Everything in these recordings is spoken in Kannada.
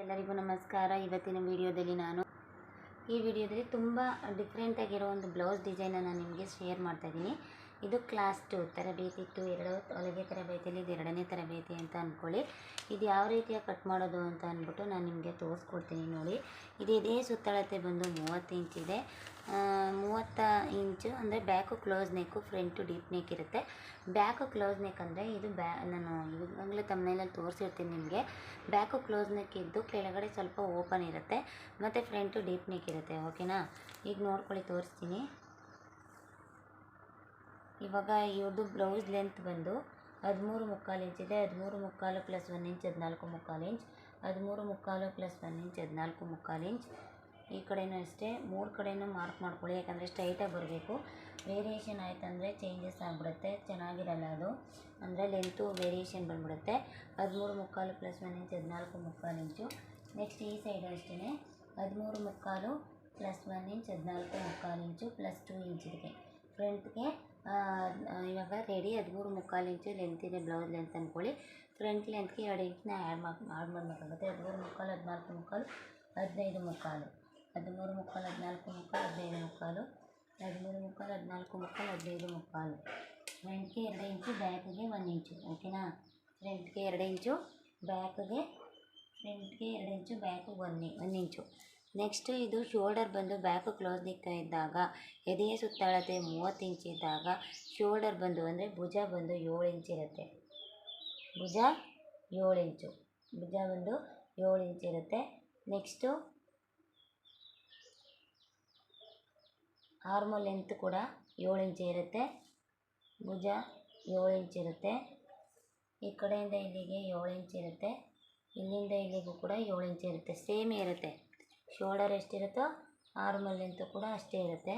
ಎಲ್ಲರಿಗೂ ನಮಸ್ಕಾರ. ಇವತ್ತಿನ ವಿಡಿಯೋದಲ್ಲಿ ನಾನು ಈ ವಿಡಿಯೋದಲ್ಲಿ ತುಂಬ ಡಿಫ್ರೆಂಟಾಗಿರೋ ಒಂದು ಬ್ಲೌಸ್ ಡಿಸೈನನ್ನು ನಿಮಗೆ ಶೇರ್ ಮಾಡ್ತಾ ಇದ್ದೀನಿ. ಇದು ಕ್ಲಾಸ್ ಟು ತರಬೇತಿ ಟು ಎರಡು ಹೊಲಿಗೆ ತರಬೇತಿಯಲ್ಲಿ ಇದು ಎರಡನೇ ತರಬೇತಿ ಅಂತ ಅಂದ್ಕೊಳ್ಳಿ. ಇದು ಯಾವ ರೀತಿಯ ಕಟ್ ಮಾಡೋದು ಅಂತ ಅಂದ್ಬಿಟ್ಟು ನಾನು ನಿಮಗೆ ತೋರಿಸ್ಕೊಡ್ತೀನಿ ನೋಡಿ. ಇದು ಇದೇ ಸುತ್ತಳತೆ ಬಂದು ಮೂವತ್ತು ಇಂಚ್ ಇದೆ. ಮೂವತ್ತ ಇಂಚು ಅಂದರೆ back close neck front deep neck ಇರುತ್ತೆ. ಬ್ಯಾಕು ಕ್ಲೋಸ್ ನೆಕ್ ಅಂದರೆ ಇದು ಬ್ಯಾ, ನಾನು ಇವಾಗಲೇ ತಮ್ಮನೇಲಲ್ಲಿ ತೋರಿಸಿರ್ತೀನಿ ನಿಮಗೆ. ಬ್ಯಾಕು ಕ್ಲೋಸ್ ನೆಕ್ ಇದ್ದು ಕೆಳಗಡೆ ಸ್ವಲ್ಪ ಓಪನ್ ಇರುತ್ತೆ. ಮತ್ತು ಫ್ರಂಟು ಡೀಪ್ ನೆಕ್ ಇರುತ್ತೆ ಓಕೆನಾ ಈಗ ನೋಡ್ಕೊಳ್ಳಿ, ತೋರಿಸ್ತೀನಿ. ಇವಾಗ ಇವ್ರದ್ದು ಬ್ಲೌಸ್ ಲೆಂತ್ ಬಂದು ಹದಿಮೂರು ಮುಕ್ಕಾಲು ಇಂಚ್ ಇದೆ. ಹದಿಮೂರು ಮುಕ್ಕಾಲು ಪ್ಲಸ್ ಒನ್ ಇಂಚ್ ಹದಿನಾಲ್ಕು ಮುಕ್ಕಾಲು ಇಂಚ್ ಹದಿಮೂರು ಮುಕ್ಕಾಲು ಪ್ಲಸ್ ಒನ್ ಇಂಚ್ ಹದಿನಾಲ್ಕು ಮುಕ್ಕಾಲು ಇಂಚ್ ಈ ಕಡೆಯೂ ಅಷ್ಟೇ. ಮೂರು ಕಡೆಯೂ ಮಾರ್ಕ್ ಮಾಡ್ಕೊಳ್ಳಿ. ಯಾಕಂದರೆ ಸ್ಟ್ರೈಟಾಗಿ ಬರಬೇಕು. ವೇರಿಯೇಷನ್ ಆಯ್ತಂದರೆ ಚೇಂಜಸ್ ಆಗಿಬಿಡುತ್ತೆ. ಚೆನ್ನಾಗಿರಲ್ಲ ಅದು. ಅಂದರೆ ಲೆಂತು ವೇರಿಯೇಷನ್ ಬಂದ್ಬಿಡುತ್ತೆ. ಹದಿಮೂರು ಮುಕ್ಕಾಲು ಪ್ಲಸ್ ಒನ್ ಇಂಚ್ ಹದಿನಾಲ್ಕು ಮುಕ್ಕಾಲು ಇಂಚು ನೆಕ್ಸ್ಟ್ ಈ ಸೈಡ್ ಅಷ್ಟೇ ಹದಿಮೂರು ಮುಕ್ಕಾಲು ಪ್ಲಸ್ ಒನ್ ಇಂಚ್ ಹದಿನಾಲ್ಕು ಮುಕ್ಕಾಲು ಇಂಚು ಪ್ಲಸ್ ಟೂ ಇಂಚ್ ಇದಕ್ಕೆ ಫ್ರಂಟ್ಗೆ ಇವಾಗ ರೆಡಿ ಹದಿಮೂರು ಮುಕ್ಕಾಲು ಇಂಚು ಲೆಂತ್ ಇದೆ ಬ್ಲೌಸ್ ಲೆಂತ್ ಅಂದ್ಕೊಳ್ಳಿ ಫ್ರಂಟ್ ಲೆಂತ್ಗೆ ಎರಡು ಇಂಚನ್ನ ಆ್ಯಡ್ ಮಾಡಿ ಆ್ಯಡ್ ಮಾಡಬೇಕಾಗುತ್ತೆ ಹದಿಮೂರು ಮುಕ್ಕಾಲು ಹದಿನಾಲ್ಕು ಮುಕ್ಕಾಲು ಹದಿನೈದು ಮುಕ್ಕಾಲು ಹದಿಮೂರು ಮುಕ್ಕಾಲು ಹದಿನಾಲ್ಕು ಮುಕ್ಕಾಲು ಹದಿನೈದು ಮುಕ್ಕಾಲು ಹದಿಮೂರು ಮುಕ್ಕಾಲು ಹದಿನಾಲ್ಕು ಮುಕ್ಕಾಲು ಹದಿನೈದು ಮುಕ್ಕಾಲು ಫ್ರಂಟ್ಗೆ ಎರಡು ಇಂಚು ಬ್ಯಾಕ್ಗೆ ಒಂದು ಇಂಚು ಓಕೆನಾ ಫ್ರಂಟ್ಗೆ ಎರಡು ಇಂಚು ಬ್ಯಾಕ್ಗೆ ಫ್ರಂಟ್ಗೆ ಎರಡು ಇಂಚು ಬ್ಯಾಕಿಗೆ ಒಂದು ಒಂದು ಇಂಚು ನೆಕ್ಸ್ಟ್ ಇದು ಶೋಲ್ಡರ್ ಬಂದು ಬ್ಯಾಕು ಕ್ಲೋಸ್ ನಿಗ್ತಾ ಇದ್ದಾಗ, ಎದೆಯ ಸುತ್ತಳತೆ ಮೂವತ್ತು ಇಂಚ್ ಇದ್ದಾಗ, ಶೋಲ್ಡರ್ ಬಂದು ಅಂದರೆ ಭುಜ ಬಂದು ಏಳು ಇಂಚ್ ಇರುತ್ತೆ. ಭುಜ ಏಳು ಇಂಚು. ಭುಜ ಬಂದು ಏಳು ಇಂಚ್ ಇರುತ್ತೆ. ನೆಕ್ಸ್ಟು ಆರ್ಮೋಲ್ ಲೆಂತ್ ಕೂಡ ಏಳು ಇಂಚ್ ಇರುತ್ತೆ. ಭುಜ ಏಳು ಇಂಚ್ ಇರುತ್ತೆ. ಈ ಕಡೆಯಿಂದ ಇಲ್ಲಿಗೆ ಏಳು ಇಂಚ್ ಇರುತ್ತೆ. ಇಲ್ಲಿಂದ ಇಲ್ಲಿಗೂ ಕೂಡ ಏಳು ಇಂಚ್ ಇರುತ್ತೆ. ಸೇಮ್ ಇರುತ್ತೆ. ಶೋಲ್ಡರ್ ಎಷ್ಟಿರುತ್ತೋ ಆರ್ಮಲ್ ಲೆಂತ್ ಕೂಡ ಅಷ್ಟೇ ಇರುತ್ತೆ.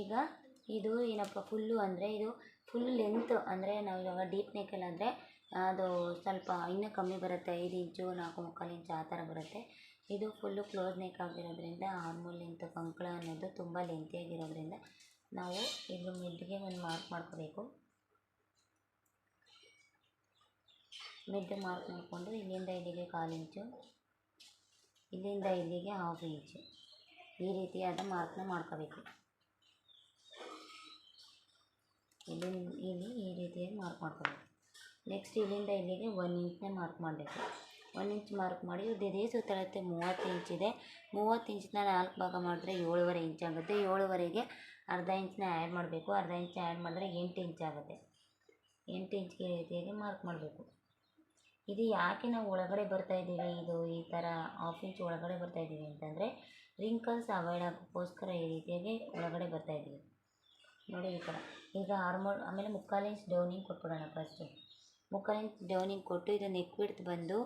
ಈಗ ಇದು ಏನಪ್ಪ ಫುಲ್ಲು ಅಂದರೆ ಇದು ಫುಲ್ ಲೆಂತ್ ಅಂದರೆ ನಾವು ಇವಾಗ ಡೀಪ್ ನೆಕ್ಕಲ್ಲಿ ಅಂದರೆ ಅದು ಸ್ವಲ್ಪ ಇನ್ನೂ ಕಮ್ಮಿ ಬರುತ್ತೆ, ಐದು ಇಂಚು, ನಾಲ್ಕು ಮುಕ್ಕಾಲು ಇಂಚು ಆ ಥರ ಬರುತ್ತೆ. ಇದು ಫುಲ್ಲು ಕ್ಲೋಸ್ ನೆಕ್ ಆಗಿರೋದ್ರಿಂದ ಆರ್ಮೋಲ್ ಲೆಂತ್ ಕಂಕಳ ಅನ್ನೋದು ತುಂಬ ಲೆಂತಿಯಾಗಿರೋದ್ರಿಂದ ನಾವು ಇದು ಮಿಡ್ಗೆ ಒಂದು ಮಾರ್ಕ್ ಮಾಡ್ಕೋಬೇಕು. ಮಿಡ್ ಮಾರ್ಕ್ ಮಾಡಿಕೊಂಡು ಇಲ್ಲಿಂದ ಇಲ್ಲಿಗೆ ಕಾಲು ಇಂಚು, ಇಲ್ಲಿಂದ ಇಲ್ಲಿಗೆ ಹಾಫ್ ಇಂಚು. ಈ ರೀತಿಯಾದ ಮಾರ್ಕ್ನ ಮಾಡ್ಕೋಬೇಕು. ಇಲ್ಲಿ ಇಲ್ಲಿ ಈ ರೀತಿಯಾಗಿ ಮಾರ್ಕ್ ಮಾಡ್ಕೋಬೇಕು. ನೆಕ್ಸ್ಟ್ ಇಲ್ಲಿಂದ ಇಲ್ಲಿಗೆ ಒನ್ ಇಂಚನ್ನ ಮಾರ್ಕ್ ಮಾಡಬೇಕು. ಒನ್ ಇಂಚ್ ಮಾರ್ಕ್ ಮಾಡಿ ಇದು ಸುತ್ತಳತೆ ಮೂವತ್ತು ಇಂಚ್ ಇದೆ. ಮೂವತ್ತು ಇಂಚನ್ನ ನಾಲ್ಕು ಭಾಗ ಮಾಡಿದ್ರೆ ಏಳುವರೆ ಇಂಚ್ ಆಗುತ್ತೆ. ಏಳುವರೆಗೆ ಅರ್ಧ ಇಂಚನ್ನ ಆ್ಯಡ್ ಮಾಡಬೇಕು. ಅರ್ಧ ಇಂಚ್ ಆ್ಯಡ್ ಮಾಡಿದ್ರೆ ಎಂಟು ಇಂಚ್ ಆಗುತ್ತೆ. ಎಂಟು ಇಂಚ್ಗೆ ರೀತಿಯಾಗಿ ಮಾರ್ಕ್ ಮಾಡಬೇಕು. ಇದು ಯಾಕೆ ನಾವು ಒಳಗಡೆ ಬರ್ತಾ ಇದ್ದೀವಿ? ಇದು ಈ ಥರ ಹಾಫ್ ಇಂಚ್ ಒಳಗಡೆ ಬರ್ತಾ ಇದ್ದೀವಿ ಅಂತಂದರೆ ರಿಂಕಲ್ಸ್ ಅವಾಯ್ಡ್ ಆಗೋಕ್ಕೋಸ್ಕರ ಈ ರೀತಿಯಾಗಿ ಒಳಗಡೆ ಬರ್ತಾ ಇದ್ದೀವಿ. ನೋಡಿ ಈ ಥರ ಈಗ ಆರ್ಮೋಲ್ ಆಮೇಲೆ ಮುಕ್ಕಾಲು ಇಂಚ್ ಡೌನಿಂಗ್ ಕೊಟ್ಬಿಡೋಣ ಫಸ್ಟು ಮುಕ್ಕಾಲು ಇಂಚ್ ಡೌನಿಂಗ್ ಕೊಟ್ಟು ಇದು ನೆಕ್ ವಿಡ್ತ್ ಬಂದು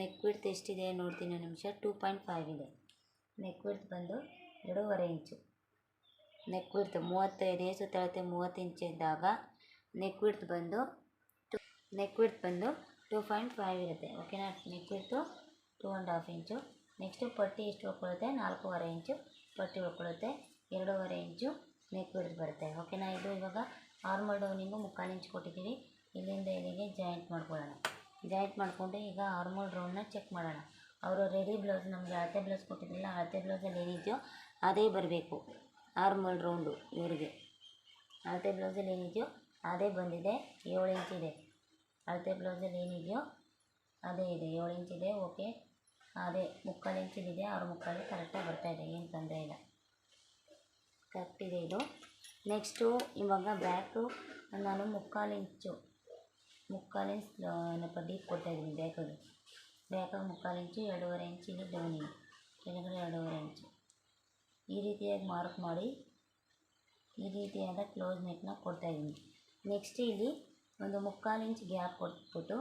ನೆಕ್ ವಿಡ್ತ್ ಎಷ್ಟಿದೆ ನೋಡ್ತೀನಿ ನಿಮಿಷ. ಟೂ ಪಾಯಿಂಟ್ ಫೈವ್ ಇದೆ. ನೆಕ್ ವಿಡ್ತ್ ಬಂದು ಎರಡೂವರೆ ಇಂಚು. ನೆಕ್ ವಿಡ್ತ್ ಮೂವತ್ತೈದು ಸುತ್ತಳತೆ ಮೂವತ್ತು ಇಂಚ್ ಇದ್ದಾಗ ನೆಕ್ ವಿಡ್ತ್ ಬಂದು ನೆಕ್ ವಿಡ್ತ್ ಬಂದು ಟೂ ಪಾಯಿಂಟ್ ಫೈವ್ ಇರುತ್ತೆ. ಓಕೆನಾ neck width two and half inch next ಪಟ್ಟಿ ಎಷ್ಟು ಹೊಕ್ಕೊಳ್ಳುತ್ತೆ ನಾಲ್ಕೂವರೆ ಇಂಚು ಪಟ್ಟಿ ಉಳ್ಕೊಳ್ಳುತ್ತೆ. ಎರಡೂವರೆ ಇಂಚು ನೆಕ್ ಬಿಡ್ದು ಬರುತ್ತೆ. ಓಕೆನಾ ಇದು ಇವಾಗ ಆರ್ಮಲ್ ಡೌನಿಂಗು ಮುಕ್ಕಾಲು ಇಂಚು ಕೊಟ್ಟಿದ್ದೀವಿ. ಇಲ್ಲಿಂದ ಇಲ್ಲಿಗೆ ಜಾಯಿಂಟ್ ಮಾಡ್ಕೊಳ್ಳೋಣ. ಜಾಯಿಂಟ್ ಮಾಡಿಕೊಂಡು ಈಗ ಆರ್ಮಲ್ ರೌಂಡ್ನ ಚೆಕ್ ಮಾಡೋಣ. ಅವರು ರೆಡಿ ಬ್ಲೌಸ್ ನಮಗೆ ಅಳತೆ ಬ್ಲೌಸ್ ಕೊಟ್ಟಿದ್ದಿಲ್ಲ ಅಳತೆ ಬ್ಲೌಸಲ್ಲಿ ಏನಿದೆಯೋ ಅದೇ ಬರಬೇಕು. ಆರ್ಮಲ್ ರೌಂಡು ಇವರಿಗೆ. ಅಳತೆ ಬ್ಲೌಸಲ್ಲಿ ಏನಿದೆಯೋ ಅದೇ ಬಂದಿದೆ. ಏಳು ಇಂಚ್ ಇದೆ. ಅಳತೆ ಬ್ಲೌಸಲ್ಲಿ ಏನಿದೆಯೋ ಅದೇ ಇದೆ, ಏಳು ಇಂಚ್ ಇದೆ, ಓಕೆ. ಅದೇ ಮುಕ್ಕಾಲು ಇಂಚಿಲಿದೆ ಅವ್ರ ಮುಕ್ಕಾಲು, ಕರೆಕ್ಟಾಗಿ ಬರ್ತಾಯಿದೆ ಏನು ತೊಂದರೆ ಇಲ್ಲ. ಕರೆಕ್ಟ್ ಇದೆ ಇದು. ನೆಕ್ಸ್ಟು ಇವಾಗ ಬ್ಯಾಕು ನಾನು ಮುಕ್ಕಾಲು ಇಂಚು, ಮುಕ್ಕಾಲು ಇಂಚ್ ಏನಪ್ಪ ಡೀಪ್ ಕೊಡ್ತಾಯಿದ್ದೀನಿ ಬ್ಯಾಕಿಗೆ ಬ್ಯಾಕಾಗಿ ಮುಕ್ಕಾಲು ಇಂಚು, ಎರಡೂವರೆ ಇಂಚಿಗೆ ಡೌನಿಂಗ್ ಕೆಳಗಡೆ ಎರಡೂವರೆ ಇಂಚು. ಈ ರೀತಿಯಾಗಿ ಮಾರ್ಕ್ ಮಾಡಿ ಈ ರೀತಿಯಾದ ಕ್ಲೋಸ್ ನೆಕ್ನ ಕೊಡ್ತಾಯಿದ್ದೀನಿ ನೆಕ್ಸ್ಟ್ ಇಲ್ಲಿ ಒಂದು ಮುಕ್ಕಾಲು ಇಂಚ್ ಗ್ಯಾಪ್ ಕೊಟ್ಬಿಟ್ಟು,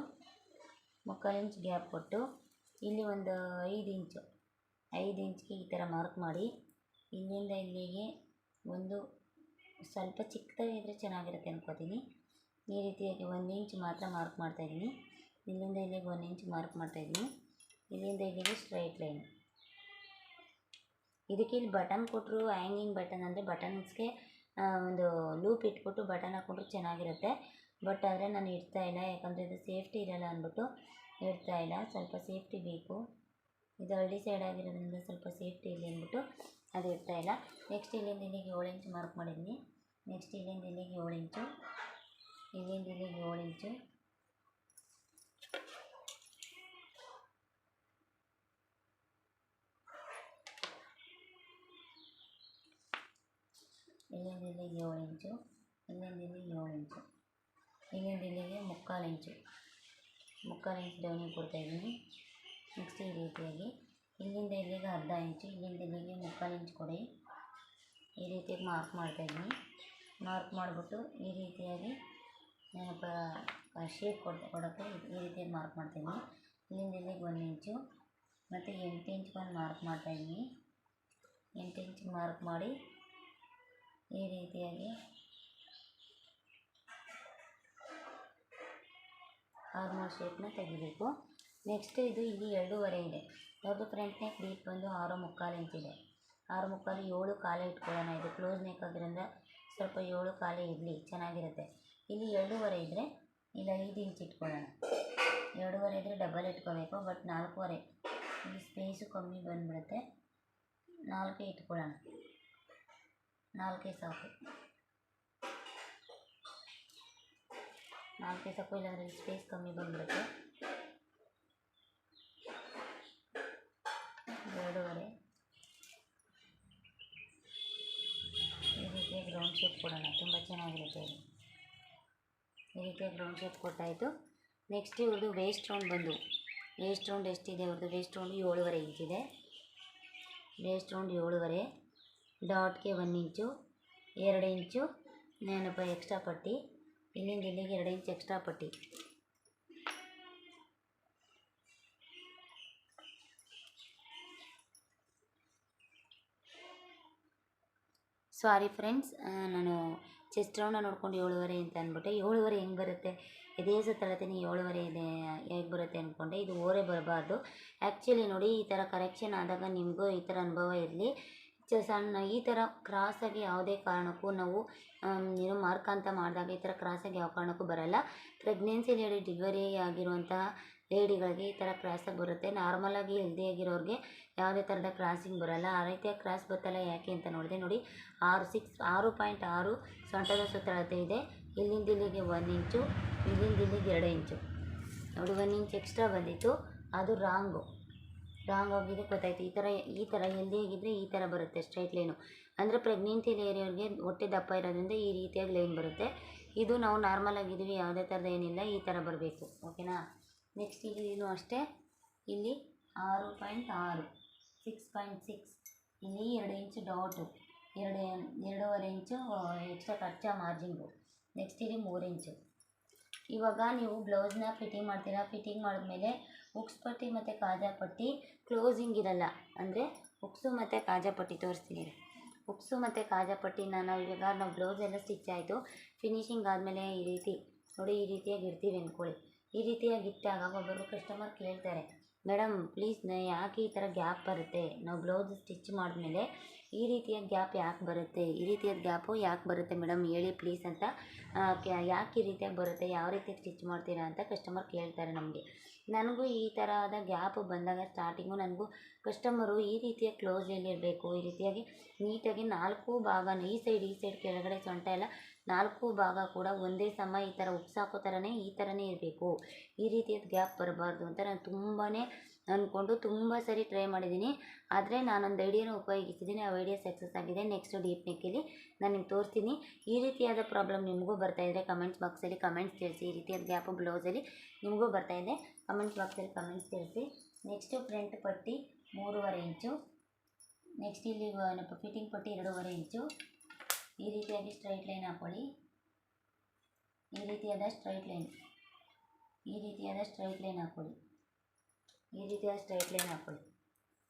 ಮುಕ್ಕಾಲು ಇಂಚ್ ಗ್ಯಾಪ್ ಕೊಟ್ಟು ಇಲ್ಲಿ ಒಂದು ಐದು ಇಂಚು, ಐದು ಇಂಚ್ಗೆ ಈ ಥರ ಮಾರ್ಕ್ ಮಾಡಿ, ಇಲ್ಲಿಂದ ಇಲ್ಲಿಗೆ ಒಂದು ಸ್ವಲ್ಪ ಚಿಕ್ಕದಾಗಿದ್ದರೆ ಚೆನ್ನಾಗಿರುತ್ತೆ ಅನ್ಕೋತೀನಿ. ಈ ರೀತಿಯಾಗಿ ಒಂದು ಇಂಚ್ ಮಾತ್ರ ಮಾರ್ಕ್ ಮಾಡ್ತಾಯಿದ್ದೀನಿ ಇಲ್ಲಿಂದ ಇಲ್ಲಿಗೆ ಒಂದು ಇಂಚ್ ಮಾರ್ಕ್ ಮಾಡ್ತಾಯಿದ್ದೀನಿ ಇಲ್ಲಿಂದ ಇಲ್ಲಿಗೆ ಸ್ಟ್ರೈಟ್ ಲೈನ್. ಇದಕ್ಕೆ ಇಲ್ಲಿ ಬಟನ್ ಕೊಟ್ಟರು ಹ್ಯಾಂಗಿಂಗ್ ಬಟನ್ ಅಂದರೆ ಬಟನ್ಸ್ಗೆ ಒಂದು ಲೂಪ್ ಇಟ್ಬಿಟ್ಟು ಬಟನ್ ಹಾಕ್ಕೊಂಡ್ರೆ ಚೆನ್ನಾಗಿರುತ್ತೆ. ಬಟ್ ಆದರೆ ನಾನು ಇಡ್ತಾ ಇಲ್ಲ, ಯಾಕಂದರೆ ಇದು ಸೇಫ್ಟಿ ಇರಲ್ಲ ಅಂದ್ಬಿಟ್ಟು ಇಡ್ತಾ ಇಲ್ಲ. ಸ್ವಲ್ಪ ಸೇಫ್ಟಿ ಬೇಕು. ಇದು ಹಳ್ಳಿ ಸೈಡ್ ಆಗಿರೋದ್ರಿಂದ ಸ್ವಲ್ಪ ಸೇಫ್ಟಿ ಇಲ್ಲಿ ಅಂದ್ಬಿಟ್ಟು ಅದು ಇಡ್ತಾ ಇಲ್ಲ. ನೆಕ್ಸ್ಟ್ ಇಲ್ಲಿಂದ ಇಲ್ಲಿಗೆ ಏಳು ಇಂಚು ಮಾರ್ಕ್ ಮಾಡಿದ್ದೀನಿ ನೆಕ್ಸ್ಟ್ ಇಲ್ಲಿಂದ ಇಲ್ಲಿಗೆ ಏಳು ಇಂಚು ಇಲ್ಲಿಂದ ಇಲ್ಲಿಗೆ ಏಳು ಇಂಚು ಇಲ್ಲಿಂದ ಇಲ್ಲಿಗೆ ಏಳು ಇಂಚು ಇಲ್ಲಿಂದ ಇಲ್ಲಿಗೆ ಏಳು ಇಂಚು ಇಲ್ಲಿಂದ ಇಲ್ಲಿಗೆ ಮುಕ್ಕಾಲು ಇಂಚು ಮುಕ್ಕಾಲು ಇಂಚು ಡೌನಿಗೆ ಕೊಡ್ತಾಯಿದ್ದೀನಿ ನೆಕ್ಸ್ಟ್ ಈ ರೀತಿಯಾಗಿ ಇಲ್ಲಿಂದ ಇಲ್ಲಿಗೆ ಅರ್ಧ ಇಂಚು ಇಲ್ಲಿಂದ ಇಲ್ಲಿಗೆ ಮುಕ್ಕಾಲು ಇಂಚು ಕೊಡಿ ಈ ರೀತಿಯಾಗಿ ಮಾರ್ಕ್ ಮಾಡ್ತಾಯಿದ್ದೀನಿ ಮಾರ್ಕ್ ಮಾಡಿಬಿಟ್ಟು ಈ ರೀತಿಯಾಗಿ ಶೇಪ್ ಕೊಡ್ ಕೊಡೋಕ್ಕೆ ಈ ರೀತಿಯಾಗಿ ಮಾರ್ಕ್ ಮಾಡ್ತಾಯಿದ್ದೀನಿ ಇಲ್ಲಿಂದ ಇಲ್ಲಿಗೆ ಒಂದು ಇಂಚು ಮತ್ತು ಎಂಟು ಇಂಚ್ಗೆ ಒಂದು ಮಾರ್ಕ್ ಮಾಡ್ತಾಯಿದ್ದೀನಿ ಎಂಟು ಇಂಚಿಗೆ ಮಾರ್ಕ್ ಮಾಡಿ ಈ ರೀತಿಯಾಗಿ ಆರ್ಮೋಲ್ ಶೇಪ್ನ ತೆಗಿಬೇಕು. ನೆಕ್ಸ್ಟ್ ಇದು ಇಲ್ಲಿ ಎರಡೂವರೆ ಇದೆ. ಯಾವುದು ಫ್ರಂಟ್ ನೆಕ್ ಡೀಪ್ ಬಂದು ಆರು ಮುಕ್ಕಾಲು ಇಂಚಿದೆ ಆರು ಮುಕ್ಕಾಲು ಏಳು ಕಾಲು ಇಟ್ಕೊಳ್ಳೋಣ. ಇದು ಕ್ಲೋಸ್ ನೆಕ್ ಆದ್ರಿಂದ ಸ್ವಲ್ಪ ಏಳು ಕಾಲೇ ಇರಲಿ, ಚೆನ್ನಾಗಿರುತ್ತೆ. ಇಲ್ಲಿ ಎರಡೂವರೆ ಇದ್ದರೆ ಇಲ್ಲಿ ಐದು ಇಂಚ್ ಇಟ್ಕೊಳ್ಳೋಣ. ಎರಡೂವರೆ ಇದ್ದರೆ ಡಬಲ್ ಇಟ್ಕೋಬೇಕು ಬಟ್ ನಾಲ್ಕೂವರೆ. ಇಲ್ಲಿ ಸ್ಪೇಸು ಕಮ್ಮಿ ಬಂದುಬಿಡುತ್ತೆ. ನಾಲ್ಕೇ ಇಟ್ಕೊಳ್ಳೋಣ. ನಾಲ್ಕೇ ಸಾಕು. ನಾಲ್ಕೇ ಸಾಕು ಇಲ್ಲಾಂದರೆ ಸ್ಪೇಸ್ ಕಮ್ಮಿ ಬಂದುಬಿಡುತ್ತೆ. ಎರಡೂವರೆ. ಈ ರೀತಿಯಾಗಿ ರೌಂಡ್ ಶೇಪ್ ಕೊಡೋಣ. ತುಂಬ ಚೆನ್ನಾಗಿರುತ್ತೆ ಇದು. ಈ ರೀತಿಯಾಗಿ ರೌಂಡ್ ಶೇಪ್ ಕೊಟ್ಟಾಯಿತು ನೆಕ್ಸ್ಟ್ ಇವ್ರದ್ದು ವೇಸ್ಟ್ ರೌಂಡ್ ಬಂದು. ವೇಸ್ಟ್ ರೌಂಡ್ ಎಷ್ಟಿದೆ ಅವ್ರದ್ದು? ವೇಸ್ಟ್ ರೌಂಡ್ ಏಳುವರೆ ಇಂಚಿದೆ. ವೇಸ್ಟ್ ರೌಂಡ್ ಏಳುವರೆ. ಡಾಟ್ಗೆ ಒಂದು ಇಂಚು ಎರಡು ಇಂಚು ಏನಪ್ಪ ಎಕ್ಸ್ಟ್ರಾ ಪಟ್ಟಿ. ಇಲ್ಲಿಂದ ಇಲ್ಲಿಗೆ ಎರಡು ಇಂಚ್ ಎಕ್ಸ್ಟ್ರಾ ಪಟ್ಟಿ ಸಾರಿ ಫ್ರೆಂಡ್ಸ್ ನಾನು ಚೆಸ್ಟ್ ರೌಂಡ ನೋಡ್ಕೊಂಡು ಏಳುವರೆ ಅಂತ ಅಂದ್ಬಿಟ್ಟೆ. ಏಳುವರೆ ಹೆಂಗೆ ಬರುತ್ತೆ? ಇದೇ ಸತ್ತಳತೀನಿ ಏಳುವರೆ, ಇದೆ ಹೇಗೆ ಬರುತ್ತೆ ಅಂದ್ಕೊಂಡೆ ಇದು ಓರೆ ಬರಬಾರ್ದು. ಆ್ಯಕ್ಚುಲಿ ನೋಡಿ, ಈ ಥರ ಕರೆಕ್ಷನ್ ಆದಾಗ ನಿಮಗೂ ಈ ಥರ ಅನುಭವ ಇರಲಿ. ಚ ಸಣ್ಣ ಈ ಥರ ಕ್ರಾಸಾಗಿ ಯಾವುದೇ ಕಾರಣಕ್ಕೂ ನಾವು ಏನು ಮಾರ್ಕ್ ಅಂತ ಮಾಡಿದಾಗ ಈ ಥರ ಕ್ರಾಸಾಗಿ ಯಾವ ಕಾರಣಕ್ಕೂ ಬರಲ್ಲ. ಪ್ರೆಗ್ನೆನ್ಸಿ ಲೇಡಿ ಡಿಲಿವರಿ ಆಗಿರುವಂತಹ ಲೇಡಿಗಳಿಗೆ ಈ ಥರ ಕ್ರಾಸಾಗಿ ಬರುತ್ತೆ. ನಾರ್ಮಲಾಗಿ ಹೆಲ್ದಿ ಆಗಿರೋರಿಗೆ ಯಾವುದೇ ಥರದ ಕ್ರಾಸಿಂಗ್ ಬರಲ್ಲ. ಆ ರೀತಿಯ ಕ್ರಾಸ್ ಬರ್ತಲ್ಲ ಯಾಕೆ ಅಂತ ನೋಡಿದೆ. ನೋಡಿ, ಆರು ಸಿಕ್ಸ್, ಆರು ಪಾಯಿಂಟ್ ಆರು ಸೊಂಟದ ಸುತ್ತಳತೆ ಇದೆ. ಇಲ್ಲಿಂದ ಇಲ್ಲಿಗೆ ಒಂದು ಇಂಚು ಇಲ್ಲಿಂದ ಇಲ್ಲಿಗೆ ಎರಡು ಇಂಚು ನೋಡಿ ಒಂದು ಇಂಚ್ ಎಕ್ಸ್ಟ್ರಾ ಬಂದಿತ್ತು. ಅದು ರಾಂಗು ರಾಂಗ್ ಆಗಿದೆ ಗೊತ್ತಾಯ್ತು. ಈ ಥರ ಈ ಥರ ಹೆಲ್ದಿ ಆಗಿದ್ದರೆ ಈ ಥರ ಬರುತ್ತೆ ಸ್ಟ್ರೈಟ್ ಲೈನು ಅಂದರೆ ಪ್ರೆಗ್ನೆನ್ಸಿ ಲೇರಿಯವ್ರಿಗೆ ಹೊಟ್ಟೆ ದಪ್ಪ ಇರೋದ್ರಿಂದ ಈ ರೀತಿಯಾಗಿ ಲೈನ್ ಬರುತ್ತೆ. ಇದು ನಾವು ನಾರ್ಮಲ್ ಆಗಿದ್ದೀವಿ, ಯಾವುದೇ ಥರದ ಏನಿಲ್ಲ, ಈ ಥರ ಬರಬೇಕು. ಓಕೆನಾ ನೆಕ್ಸ್ಟ್ ಇಲ್ಲಿನೂ ಅಷ್ಟೇ? ಇಲ್ಲಿ ಆರು ಪಾಯಿಂಟ್ ಆರು ಸಿಕ್ಸ್ ಪಾಯಿಂಟ್ ಸಿಕ್ಸ್ ಇಲ್ಲಿ ಎರಡು ಇಂಚು ಡಾಟು ಎರಡು, ಎರಡೂವರೆ ಇಂಚು ಎಕ್ಸ್ಟ್ರಾ ಖರ್ಚಾ ಮಾರ್ಜಿಂಗು ನೆಕ್ಸ್ಟ್ ಇಲ್ಲಿ ಮೂರು ಇಂಚು ಇವಾಗ ನೀವು ಬ್ಲೌಸ್ನ ಫಿಟ್ಟಿಂಗ್ ಮಾಡ್ತೀರಾ? ಫಿಟ್ಟಿಂಗ್ ಮಾಡಿದ್ಮೇಲೆ ಉಕ್ಸ್ ಪಟ್ಟಿ ಮತ್ತು ಕಾಜಾ ಪಟ್ಟಿ ಕ್ಲೋಸಿಂಗ್ ಇರಲ್ಲ. ಅಂದರೆ ಉಕ್ಸು ಮತ್ತು ಕಾಜಾ ಪಟ್ಟಿ ತೋರಿಸ್ತೀನಿ. ಉಕ್ಸು ಮತ್ತು ಕಾಜಾ ಪಟ್ಟಿನ ನಾವು ಇವಾಗ ನಾವು ಬ್ಲೌಸ್ ಎಲ್ಲ ಸ್ಟಿಚ್ ಆಯಿತು. ಫಿನಿಶಿಂಗ್ ಆದಮೇಲೆ ಈ ರೀತಿ, ನೋಡಿ ಈ ರೀತಿಯಾಗಿ ಇಡ್ತೀವಿ ಅಂದ್ಕೊಳ್ಳಿ. ಈ ರೀತಿಯಾಗಿ ಇಟ್ಟಾಗ ಒಬ್ಬರು ಕಸ್ಟಮರ್ ಕೇಳ್ತಾರೆ, ಮೇಡಮ್, ಪ್ಲೀಸ್ ಯಾಕೆ ಈ ಥರ ಗ್ಯಾಪ್ ಬರುತ್ತೆ? ನಾವು ಬ್ಲೌಸ್ ಸ್ಟಿಚ್ ಮಾಡಿದ್ಮೇಲೆ ಈ ರೀತಿಯ ಗ್ಯಾಪ್ ಯಾಕೆ ಬರುತ್ತೆ? ಈ ರೀತಿಯಾದ ಗ್ಯಾಪು ಯಾಕೆ ಬರುತ್ತೆ ಮೇಡಮ್? ಹೇಳಿ ಪ್ಲೀಸ್ ಅಂತ ಯಾಕೆ ಈ ರೀತಿಯಾಗಿ ಬರುತ್ತೆ? ಯಾವ ರೀತಿ ಸ್ಟಿಚ್ ಮಾಡ್ತೀರಾ ಅಂತ ಕಸ್ಟಮರ್ ಕೇಳ್ತಾರೆ ನಮಗೆ. ನನಗೂ ಈ ಥರದ ಗ್ಯಾಪ್ ಬಂದಾಗ ಸ್ಟಾರ್ಟಿಂಗು ನನಗೂ ಕಸ್ಟಮರು ಈ ರೀತಿಯ ಕ್ಲೋಸಲ್ಲಿ ಇರಬೇಕು. ಈ ರೀತಿಯಾಗಿ ನೀಟಾಗಿ ನಾಲ್ಕು ಭಾಗ ಈ ಸೈಡ್ ಈ ಸೈಡ್ ಕೆಳಗಡೆ ಸೊಂಟ ಎಲ್ಲ ನಾಲ್ಕು ಭಾಗ ಕೂಡ ಒಂದೇ ಸಮ ಈ ಥರ ಉಪ್ಸಾಕೋ ಥರನೇ ಈ ಥರನೇ ಇರಬೇಕು. ಈ ರೀತಿಯಾದ ಗ್ಯಾಪ್ ಬರಬಾರ್ದು ಅಂತ ನಾನು ತುಂಬಾ ಅಂದ್ಕೊಂಡು ತುಂಬ ಸರಿ ಟ್ರೈ ಮಾಡಿದ್ದೀನಿ. ಆದರೆ ನಾನೊಂದು ಐಡಿಯಾನ ಉಪಯೋಗಿಸಿದ್ದೀನಿ ಆ ಐಡಿಯಾ ಸಕ್ಸಸ್ ಆಗಿದೆ. ನೆಕ್ಸ್ಟ್ ಡೀಪ್ ನೆಕ್ಕಲ್ಲಿ ನಾನು ನಿಮ್ಗೆ ತೋರಿಸ್ತೀನಿ. ಈ ರೀತಿಯಾದ ಪ್ರಾಬ್ಲಮ್ ನಿಮಗೂ ಬರ್ತಾ ಇದ್ದರೆ ಕಮೆಂಟ್ಸ್ ಬಾಕ್ಸಲ್ಲಿ ಕಮೆಂಟ್ಸ್ ತಿಳಿಸಿ. ಈ ರೀತಿಯಾದ ಗ್ಯಾಪು ಬ್ಲೌಸಲ್ಲಿ ನಿಮಗೂ ಬರ್ತಾ ಇದೆ. ಕಮೆಂಟ್ಸ್ ಬಾಕ್ಸಲ್ಲಿ ಕಮೆಂಟ್ಸ್ ತಿಳಿಸಿ. ನೆಕ್ಸ್ಟು ಫ್ರಂಟ್ ಪಟ್ಟಿ ಮೂರುವರೆ ಇಂಚು. ನೆಕ್ಸ್ಟ್ ಇಲ್ಲಿ ಫಿಟ್ಟಿಂಗ್ ಪಟ್ಟಿ ಎರಡೂವರೆ ಇಂಚು. ಈ ರೀತಿಯಾಗಿ ಸ್ಟ್ರೈಟ್ ಲೈನ್ ಹಾಕ್ಕೊಳ್ಳಿ ಈ ರೀತಿಯಾದ ಸ್ಟ್ರೈಟ್ ಲೈನ್ ಈ ರೀತಿಯಾದ ಸ್ಟ್ರೈಟ್ ಲೈನ್ ಹಾಕ್ಕೊಳ್ಳಿ ಈ ರೀತಿಯ ಸ್ಟ್ರೈಟ್ ಲೈನ್ ಹಾಕ್ಕೊಳ್ಳಿ.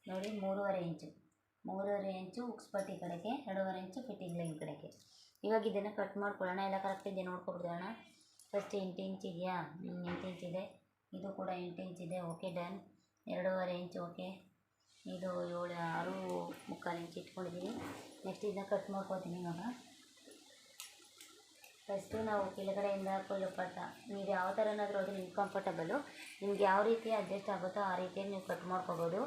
ನೋಡಿ, ಮೂರುವರೆ ಇಂಚು ಮೂರುವರೆ ಇಂಚು ಉಕ್ಸ್ಪಟ್ಟಿ ಕಡೆಗೆ, ಎರಡೂವರೆ ಇಂಚು ಫಿಟ್ಟಿಂಗ್ ಲೈನ್ ಕಡೆಗೆ. ಇವಾಗ ಇದನ್ನು ಕಟ್ ಮಾಡ್ಕೊಳ್ಳೋಣ. ಎಲ್ಲ ಕರೆಕ್ಟ್ ಇದೆ ನೋಡ್ಕೊಬಿಡೋಣ ಫಸ್ಟ್ ಎಂಟು ಇಂಚ್ ಇದೆಯಾ? ಎಂಟು ಇಂಚ್ ಇದೆ. ಇದು ಕೂಡ ಎಂಟು ಇಂಚ್ ಇದೆ. ಓಕೆ ಡನ್ ಎರಡೂವರೆ ಇಂಚ್ ಓಕೆ ಇದು ಏಳು, ಆರು ಮುಕ್ಕಾಲು ಇಂಚ್ ಇಟ್ಕೊಂಡಿದ್ದೀನಿ ನೆಕ್ಸ್ಟ್ ಇದನ್ನ ಕಟ್ ಮಾಡ್ಕೊತೀನಿ ಇವಾಗ. ಫಸ್ಟು ನಾವು ಕೆಳಗಡೆಯಿಂದ ಫುಲ್ ಪಟ್ಟ ನೀವು ಯಾವ ಥರನಾದರೂ ಅದು ನಿಮ್ಗೆ ಕಂಫರ್ಟಬಲು ನಿಮ್ಗೆ ಯಾವ ರೀತಿ ಅಡ್ಜಸ್ಟ್ ಆಗುತ್ತೋ ಆ ರೀತಿಯಾಗಿ ನೀವು ಕಟ್ ಮಾಡ್ಕೋಬೋದು.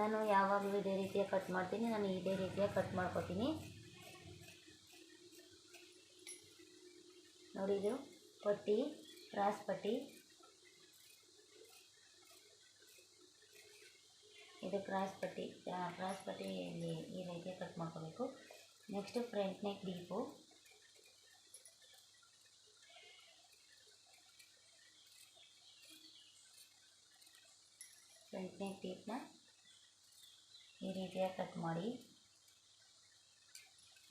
ನಾನು ಯಾವಾಗಲೂ ಇದೇ ರೀತಿಯಾಗಿ ಕಟ್ ಮಾಡ್ತೀನಿ. ನಾನು ಇದೇ ರೀತಿಯಾಗಿ ಕಟ್ ಮಾಡ್ಕೋತೀನಿ. ನೋಡಿ ಇದು ಪಟ್ಟಿ ಕ್ರಾಸ್ ಪಟ್ಟಿ. ಇದು ಕ್ರಾಸ್ ಪಟ್ಟಿ. ಕ್ರಾಸ್ ಪಟ್ಟಿ ಈ ರೀತಿಯಾಗಿ ಕಟ್ ಮಾಡ್ಕೋಬೇಕು. Next front neck deep front ಟೇಪ್ನ ಈ ರೀತಿಯಾಗಿ ಕಟ್ ಮಾಡಿ.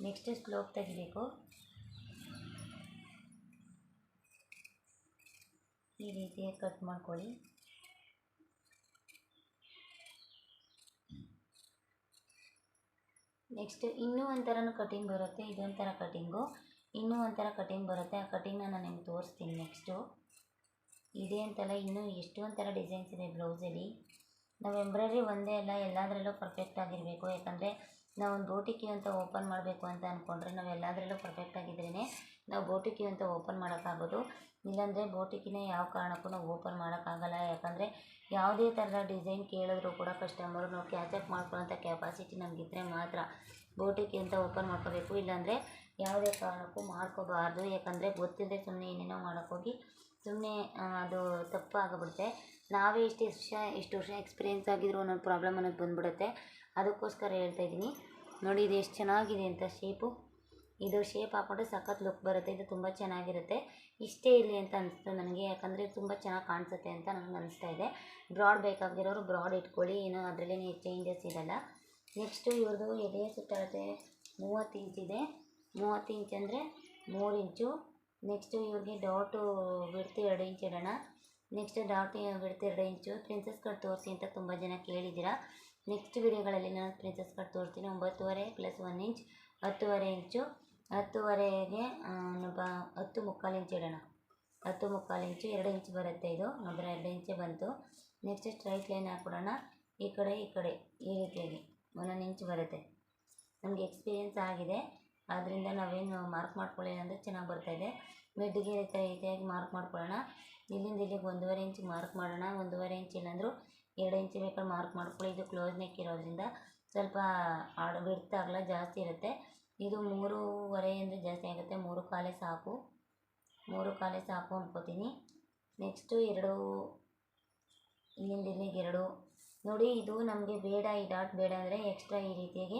ನೆಕ್ಸ್ಟ್ ಸ್ಲೋಪ್ ತೆಗಿಬೇಕು. ಈ ರೀತಿಯಾಗಿ ಕಟ್ ಮಾಡ್ಕೊಳ್ಳಿ. ನೆಕ್ಸ್ಟ್ ಇನ್ನೂ ಒಂಥರನೂ ಕಟಿಂಗ್ ಬರುತ್ತೆ, ಇದೊಂಥರ ಕಟಿಂಗು. ಇನ್ನೂ ಒಂಥರ ಕಟಿಂಗ್ ಬರುತ್ತೆ, ಆ ಕಟಿಂಗ್ನ ನಾನು ನಿಮ್ಗೆ ತೋರಿಸ್ತೀನಿ ನೆಕ್ಸ್ಟು. ಇದೇ ಅಂತಲ್ಲ, ಇನ್ನೂ ಎಷ್ಟೊಂಥರ ಥರ ಡಿಸೈನ್ಸ್ ಇದೆ ಬ್ಲೌಸಲ್ಲಿ. ನಾವು ಎಂಬ್ರಾಯ್ಡ್ರಿ ಒಂದೇ ಅಲ್ಲ, ಎಲ್ಲದರಲ್ಲೂ ಪರ್ಫೆಕ್ಟ್ ಆಗಿರಬೇಕು. ಯಾಕಂದರೆ ನಾವು ಒಂದು ಬೋಟಿಕ್ಯೂ ಅಂತ ಓಪನ್ ಮಾಡಬೇಕು ಅಂತ ಅಂದ್ಕೊಂಡ್ರೆ ನಾವು ಎಲ್ಲದರಲ್ಲೂ ಪರ್ಫೆಕ್ಟ್ ಆಗಿದ್ರೇ ನಾವು ಬೋಟಿಕ್ಯೂ ಅಂತ ಓಪನ್ ಮಾಡೋಕ್ಕಾಗೋದು ಇಲ್ಲಾಂದರೆ ಬೋಟಿಕಿನ ಯಾವ ಕಾರಣಕ್ಕೂ ನಾವು ಓಪನ್ ಮಾಡೋಕ್ಕಾಗಲ್ಲ ಯಾಕಂದರೆ ಯಾವುದೇ ಥರದ ಡಿಸೈನ್ ಕೇಳಿದ್ರು ಕೂಡ ಕಸ್ಟಮರು ನಾವು ಕ್ಯಾಚಪ್ ಮಾಡ್ಕೊಳ್ಳೋಂಥ ಕೆಪಾಸಿಟಿ ನಮಗಿದ್ರೆ ಮಾತ್ರ ಬೋಟಿಕಿ ಅಂತ ಓಪನ್ ಮಾಡ್ಕೋಬೇಕು. ಇಲ್ಲಾಂದರೆ ಯಾವುದೇ ಕಾರಣಕ್ಕೂ ಮಾಡ್ಕೋಬಾರ್ದು. ಯಾಕಂದರೆ ಗೊತ್ತಿಲ್ಲದೆ ಸುಮ್ಮನೆ ಏನೇನೋ ಮಾಡೋಕ್ಕೋಗಿ ಸುಮ್ಮನೆ ಅದು ತಪ್ಪಾಗಿಬಿಡುತ್ತೆ. ನಾವೇ ಇಷ್ಟು ವರ್ಷ ಇಷ್ಟು ವರ್ಷ ಎಕ್ಸ್ಪೀರಿಯೆನ್ಸ್ ಆಗಿದ್ರು ಒಂದೊಂದು ಪ್ರಾಬ್ಲಮ್ ಅನ್ನೋದು ಬಂದುಬಿಡುತ್ತೆ. ಅದಕ್ಕೋಸ್ಕರ ಹೇಳ್ತಾ ಇದ್ದೀನಿ. ನೋಡಿ, ಇದು ಎಷ್ಟು ಚೆನ್ನಾಗಿದೆ ಅಂತ ಶೇಪು ಇದು ಶೇಪ್ ಹಾಕ್ಕೊಂಡ್ರೆ ಸಖತ್ ಲುಕ್ ಬರುತ್ತೆ. ಇದು ತುಂಬ ಚೆನ್ನಾಗಿರುತ್ತೆ. ಇಷ್ಟೇ ಇರಲಿ ಅಂತ ಅನಿಸ್ತು ನನಗೆ. ಯಾಕಂದರೆ ತುಂಬ ಚೆನ್ನಾಗಿ ಕಾಣಿಸುತ್ತೆ ಅಂತ ನನಗೆ ಅನಿಸ್ತಾ ಇದೆ. ಬ್ರಾಡ್ ಬೇಕಾಗಿರೋರು ಬ್ರಾಡ್ ಇಟ್ಕೊಳ್ಳಿ. ಏನೋ ಅದರಲ್ಲೇ ಚೇಂಜಸ್ ಇರಲ್ಲ. ನೆಕ್ಸ್ಟು ಇವ್ರದ್ದು ಎದೆ ಸುತ್ತಳತೆ ಮೂವತ್ತು ಇಂಚಿದೆ ಮೂವತ್ತು ಇಂಚ್ ಅಂದರೆ ಮೂರು ಇಂಚು ನೆಕ್ಸ್ಟು ಇವ್ರಿಗೆ ಡೌಟು ಬಿಡ್ತು ಎರಡು ಇಂಚ್ ಇಡೋಣ. ನೆಕ್ಸ್ಟ್ ಡಾಟ್ ಬಿಡ್ತು ಎರಡು ಇಂಚು. ಪ್ರಿನ್ಸಸ್ ಕಟ್ ತೋರಿಸಿ ಅಂತ ತುಂಬ ಜನ ಕೇಳಿದ್ದೀರಾ? ನೆಕ್ಸ್ಟ್ ವಿಡಿಯೋಗಳಲ್ಲಿ ನಾನು ಪ್ರಿನ್ಸಸ್ ಕಟ್ ತೋರಿಸ್ತೀನಿ. ಒಂಬತ್ತುವರೆ ಪ್ಲಸ್ ಒನ್ ಇಂಚ್ ಹತ್ತುವರೆ ಇಂಚು ಹತ್ತುವರೆಗೆ ಬ ಹತ್ತು ಮುಕ್ಕಾಲು ಇಂಚು ಇಡೋಣ. ಹತ್ತು ಮುಕ್ಕಾಲು ಇಂಚು ಎರಡು ಇಂಚ್ ಬರುತ್ತೆ ಇದು. ನೋಡಿದ್ರೆ ಎರಡು ಇಂಚೇ ಬಂತು. ನೆಕ್ಸ್ಟ್ ಸ್ಟ್ರೈಟ್ ಲೈನ್ ಹಾಕ್ಬಿಡೋಣ. ಈ ಕಡೆ ಈ ಕಡೆ, ಈ ರೀತಿಯಾಗಿ ಒಂದೊಂದು ಇಂಚ್ ಬರುತ್ತೆ. ನಮಗೆ ಎಕ್ಸ್ಪೀರಿಯೆನ್ಸ್ ಆಗಿದೆ. ಆದ್ದರಿಂದ ನಾವೇನು ಮಾರ್ಕ್ ಮಾಡ್ಕೊಳ್ಳಿ ಅಂದರೆ ಚೆನ್ನಾಗಿ ಬರ್ತಾಯಿದೆ ಮಿಡ್ಗೆ ರೀತಿಯಾಗಿ ಮಾರ್ಕ್ ಮಾಡ್ಕೊಳ್ಳೋಣ. ಇಲ್ಲಿಂದ ಇಲ್ಲಿಗೆ ಒಂದೂವರೆ ಇಂಚ್ ಮಾರ್ಕ್ ಮಾಡೋಣ, ಒಂದೂವರೆ ಇಂಚ್ ಇಲ್ಲಾಂದರೂ ಎರಡು ಇಂಚ್ ಬೇಕಾದ್ರೆ ಮಾರ್ಕ್ ಮಾಡ್ಕೊಳ್ಳಿ. ಇದು ಕ್ಲೋಸ್ ನೆಕ್ ಇರೋದ್ರಿಂದ ಸ್ವಲ್ಪ ಆಡ ಬಿಡ್ತ ಆಗಲ್ಲ ಜಾಸ್ತಿ ಇರುತ್ತೆ. ಇದು ಮೂರುವರೆ ಅಂದರೆ ಜಾಸ್ತಿ ಆಗುತ್ತೆ. ಮೂರು ಕಾಲೇ ಸಾಕು. ಮೂರು ಕಾಲೇ ಸಾಕು ಅಂದ್ಕೋತೀನಿ ನೆಕ್ಸ್ಟು ಎರಡು, ಇಲ್ಲಿಂದ ಇಲ್ಲಿಗೆ ಎರಡು. ನೋಡಿ, ಇದು ನಮಗೆ ಬೇಡ, ಈ ಡಾಟ್ ಬೇಡ ಅಂದರೆ ಎಕ್ಸ್ಟ್ರಾ ಈ ರೀತಿಯಾಗಿ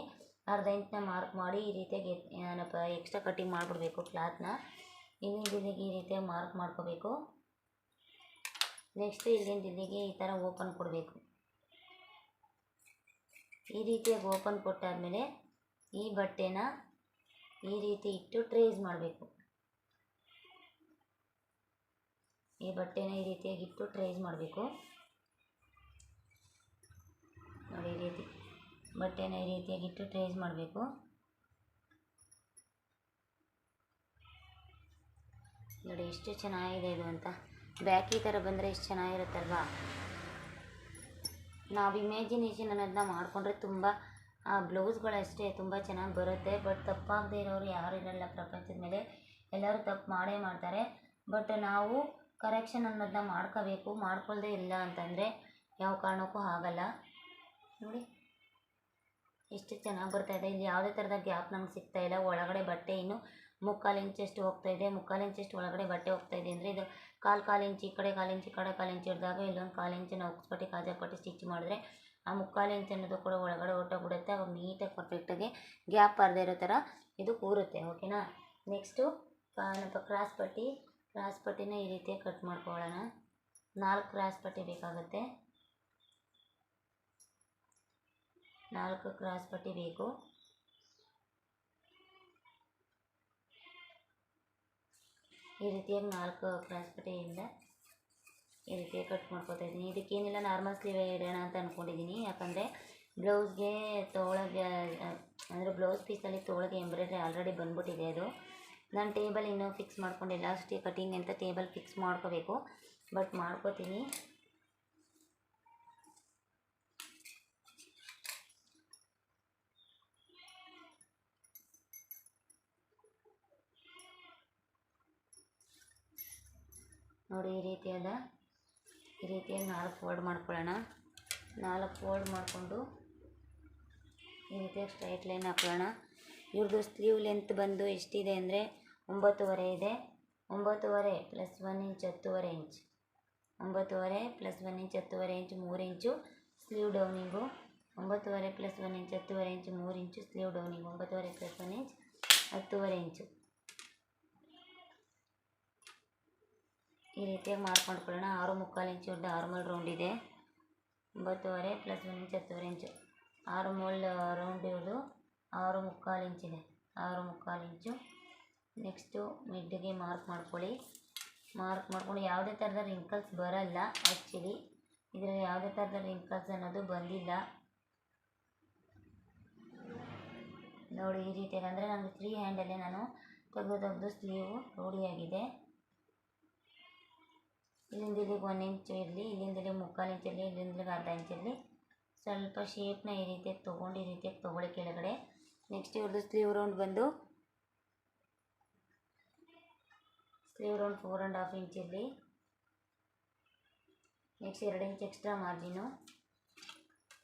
ಅರ್ಧ ಇಂಚನ್ನ ಮಾರ್ಕ್ ಮಾಡಿ ಈ ರೀತಿಯಾಗಿ ಏನಪ್ಪ ಎಕ್ಸ್ಟ್ರಾ ಕಟ್ಟಿಂಗ್ ಮಾಡಿಬಿಡ್ಬೇಕು ಕ್ಲಾತ್ನ ಇಲ್ಲಿಂದ ಇಲ್ಲಿಗೆ ಈ ರೀತಿಯಾಗಿ ಮಾರ್ಕ್ ಮಾಡ್ಕೋಬೇಕು. ನೆಕ್ಸ್ಟ್ ಇಲ್ಲಿಂದ ಇಲ್ಲಿಗೆ ಈ ಥರ ಓಪನ್ ಕೊಡಬೇಕು. ಈ ರೀತಿಯಾಗಿ ಓಪನ್ ಕೊಟ್ಟಾದಮೇಲೆ ಈ ಬಟ್ಟೆನ ಈ ರೀತಿ ಇಟ್ಟು ಟ್ರೇಸ್ ಮಾಡಬೇಕು. ಈ ಬಟ್ಟೆನ ಈ ರೀತಿಯಾಗಿ ಇಟ್ಟು ಟ್ರೇಸ್ ಮಾಡಬೇಕು. ನೋಡಿ, ಈ ರೀತಿ ಬಟ್ಟೆನ ಈ ರೀತಿಯಾಗಿ ಇಟ್ಟು ಟ್ರೇಸ್ ಮಾಡಬೇಕು. ನೋಡಿ, ಎಷ್ಟು ಚೆನ್ನಾಗಿದೆ ಇದು ಅಂತ. ಬ್ಯಾಕ್ ಈ ಥರ ಬಂದರೆ ಎಷ್ಟು ಚೆನ್ನಾಗಿರುತ್ತಲ್ವಾ? ನಾವು ಇಮ್ಯಾಜಿನೇಷನ್ ಅನ್ನೋದನ್ನ ಮಾಡಿಕೊಂಡ್ರೆ ತುಂಬ, ಆ ಬ್ಲೌಸ್ಗಳಷ್ಟೇ ತುಂಬ ಚೆನ್ನಾಗಿ ಬರುತ್ತೆ. ಬಟ್ ತಪ್ಪಾಗದೆ ಇರೋರು ಯಾರು ಇರಲ್ಲ ಪ್ರಪಂಚದ ಮೇಲೆ. ಎಲ್ಲರೂ ತಪ್ಪು ಮಾಡೇ ಮಾಡ್ತಾರೆ. ಬಟ್ ನಾವು ಕರೆಕ್ಷನ್ ಅನ್ನೋದನ್ನ ಮಾಡ್ಕೋಬೇಕು. ಮಾಡ್ಕೊಳ್ದೇ ಇಲ್ಲ ಅಂತಂದರೆ ಯಾವ ಕಾರಣಕ್ಕೂ ಆಗಲ್ಲ. ನೋಡಿ. ಎಷ್ಟು ಚೆನ್ನಾಗಿ ಬರ್ತಾ ಇದೆ. ಇಲ್ಲಿ ಯಾವುದೇ ಥರದ ಗ್ಯಾಪ್ ನಮ್ಗೆ ಸಿಗ್ತಾಯಿಲ್ಲ ಒಳಗಡೆ ಬಟ್ಟೆ ಇನ್ನು ಮುಕ್ಕಾಲು ಇಂಚಷ್ಟು ಹೋಗ್ತಾ ಇದೆ. ಮುಕ್ಕಾಲು ಇಂಚಷ್ಟು ಒಳಗಡೆ ಬಟ್ಟೆ ಹೋಗ್ತಾ ಇದೆ. ಅಂದರೆ ಇದು ಕಾಲು ಕಾಲು ಇಂಚ್ ಈ ಕಡೆ ಕಾಲು ಇಂಚ್ ಈ ಕಡೆ ಕಾಲು ಇಂಚ್ ಹಿಡಿದಾಗ ಇಲ್ಲೊಂದು ಕಾಲು ಇಂಚನ್ನು ಉಕ್ಸ್ಪಟ್ಟಿ ಕಾಜಾಪಟ್ಟಿ ಸ್ಟಿಚ್ ಮಾಡಿದ್ರೆ ಆ ಮುಕ್ಕಾಲು ಇಂಚ್ ಅನ್ನೋದು ಕೂಡ ಒಳಗಡೆ ಹೊಟ್ಟೋಗ್ಬಿಡುತ್ತೆ ಅವಾಗ ನೀಟಾಗಿ ಪರ್ಫೆಕ್ಟಾಗಿ ಗ್ಯಾಪ್ ಬರದೇ ಇರೋ ಥರ ಇದು ಕೂರುತ್ತೆ. ಓಕೆನಾ ನೆಕ್ಸ್ಟು ಕ್ರಾಸ್ ಪಟ್ಟಿ. ಕ್ರಾಸ್ ಪಟ್ಟಿನ ಈ ರೀತಿಯಾಗಿ ಕಟ್ ಮಾಡ್ಕೊಳ್ಳೋಣ. ನಾಲ್ಕು ಕ್ರಾಸ್ ಪಟ್ಟಿ ಬೇಕಾಗುತ್ತೆ. ನಾಲ್ಕು ಕ್ರಾಸ್ ಪಟ್ಟಿ ಬೇಕು. ಈ ರೀತಿಯಾಗಿ ನಾಲ್ಕು ಕ್ರಾಸ್ ಪಟ್ಟಿಯಿಂದ ಈ ರೀತಿಯಾಗಿ ಕಟ್ ಮಾಡ್ಕೊತಾ ಇದ್ದೀನಿ. ಇದಕ್ಕೇನಿಲ್ಲ ನಾರ್ಮಲ್ ಸ್ಲೀವೇ ಇಡೋಣ ಅಂತ ಅಂದ್ಕೊಂಡಿದ್ದೀನಿ ಯಾಕಂದರೆ ಬ್ಲೌಸ್ಗೆ ತೋಳಗೆ, ಅಂದರೆ ಬ್ಲೌಸ್ ಪೀಸಲ್ಲಿ ತೋಳಗೆ ಎಂಬ್ರಾಯ್ಡ್ರಿ ಆಲ್ರೆಡಿ ಬಂದ್ಬಿಟ್ಟಿದೆ ಅದು. ನಾನು ಟೇಬಲ್ ಇನ್ನೂ ಫಿಕ್ಸ್ ಮಾಡ್ಕೊಂಡಿಲ್ಲ. ಅಷ್ಟೇ ಕಟಿಂಗ್ ಅಂತ ಟೇಬಲ್ ಫಿಕ್ಸ್ ಮಾಡ್ಕೋಬೇಕು. ಬಟ್ ಮಾಡ್ಕೋತೀನಿ. ನೋಡಿ, ಈ ರೀತಿಯಾದ, ಈ ರೀತಿಯಾಗಿ ನಾಲ್ಕು ಫೋಲ್ಡ್ ಮಾಡ್ಕೊಳ್ಳೋಣ. ನಾಲ್ಕು ಫೋಲ್ಡ್ ಮಾಡಿಕೊಂಡು ಈ ರೀತಿಯಾಗಿ ಸ್ಟ್ರೈಟ್ ಲೈನ್ ಹಾಕೊಳ್ಳೋಣ. ಇವ್ರದ್ದು ಸ್ಲೀವ್ ಲೆಂತ್ ಬಂದು ಎಷ್ಟಿದೆ ಅಂದರೆ ಒಂಬತ್ತುವರೆ ಇದೆ. ಒಂಬತ್ತುವರೆ ಪ್ಲಸ್ ಒನ್ ಇಂಚ್ ಹತ್ತುವರೆ ಇಂಚ್ ಒಂಬತ್ತುವರೆ ಪ್ಲಸ್ ಒನ್ ಇಂಚ್ ಹತ್ತುವರೆ ಇಂಚ್ ಮೂರು ಇಂಚು ಸ್ಲೀವ್ ಡೌನಿಂಗು ಒಂಬತ್ತುವರೆ ಪ್ಲಸ್ ಒನ್ ಇಂಚ್ ಹತ್ತುವರೆ ಇಂಚ್ ಮೂರು ಇಂಚು ಸ್ಲೀವ್ ಡೌನಿಂಗ್ ಒಂಬತ್ತುವರೆ ಪ್ಲಸ್ ಒನ್ ಇಂಚ್ ಹತ್ತುವರೆ ಇಂಚು ಈ ರೀತಿಯಾಗಿ ಮಾರ್ಕ್ ಮಾಡ್ಕೊಳ್ಳೋಣ ಆರು ಮುಕ್ಕಾಲು ಇಂಚು ಉದ್ದ ರೌಂಡ್ ಇದೆ. ಒಂಬತ್ತುವರೆ ಪ್ಲಸ್ ಒಂದು ಇಂಚು ಹತ್ತುವರೆ ಇಂಚು ಆರು ಮೂಲ್ ರೌಂಡ್ ಇರೋದು ಆರು ಮುಕ್ಕಾಲು ಇಂಚಿದೆ ಆರು ಮುಕ್ಕಾಲು ಇಂಚು. ನೆಕ್ಸ್ಟು ಮಿಡ್ಗೆ ಮಾರ್ಕ್ ಮಾಡ್ಕೊಳ್ಳಿ. ಮಾರ್ಕ್ ಮಾಡ್ಕೊಂಡು ಯಾವುದೇ ಥರದ ರಿಂಕಲ್ಸ್ ಬರಲ್ಲ ಆ್ಯಕ್ಚುಲಿ ಇದರಲ್ಲಿ ಯಾವುದೇ ಥರದ ರಿಂಕಲ್ಸ್ ಅನ್ನೋದು ಬಂದಿಲ್ಲ. ನೋಡಿ ಈ ರೀತಿಯಾಗಿ. ಅಂದರೆ ನನಗೆ ಫ್ರೀ ಹ್ಯಾಂಡಲ್ಲೇ ನಾನು ತೆಗೆದು ತೆಗೆದು ಸ್ಲೀವು ರೂಢಿಯಾಗಿದೆ. ಇಲ್ಲಿಂದ ಇಲ್ಲಿಗೆ ಒನ್ ಇಂಚು ಇರಲಿ ಇಲ್ಲಿಂದ ಇಲ್ಲಿಗೆ ಮುಕ್ಕಾಲು ಇಂಚ್ ಇರಲಿ ಇಲ್ಲಿಂದ ಇಲ್ಲಿಗೆ ಅರ್ಧ ಇಂಚ್ ಇರಲಿ ಸ್ವಲ್ಪ ಶೇಪ್ನ ಈ ರೀತಿಯಾಗಿ ತೊಗೊಂಡು, ಈ ರೀತಿಯಾಗಿ ತೊಗೊಳ್ಳಿ ಕೆಳಗಡೆ. ನೆಕ್ಸ್ಟ್ ಇವ್ರದ್ದು ಸ್ಲೀವ್ ರೌಂಡ್ ಬಂದು sleeve round four and half inch ಇರಲಿ ನೆಕ್ಸ್ಟ್ ಎರಡು inch extra margin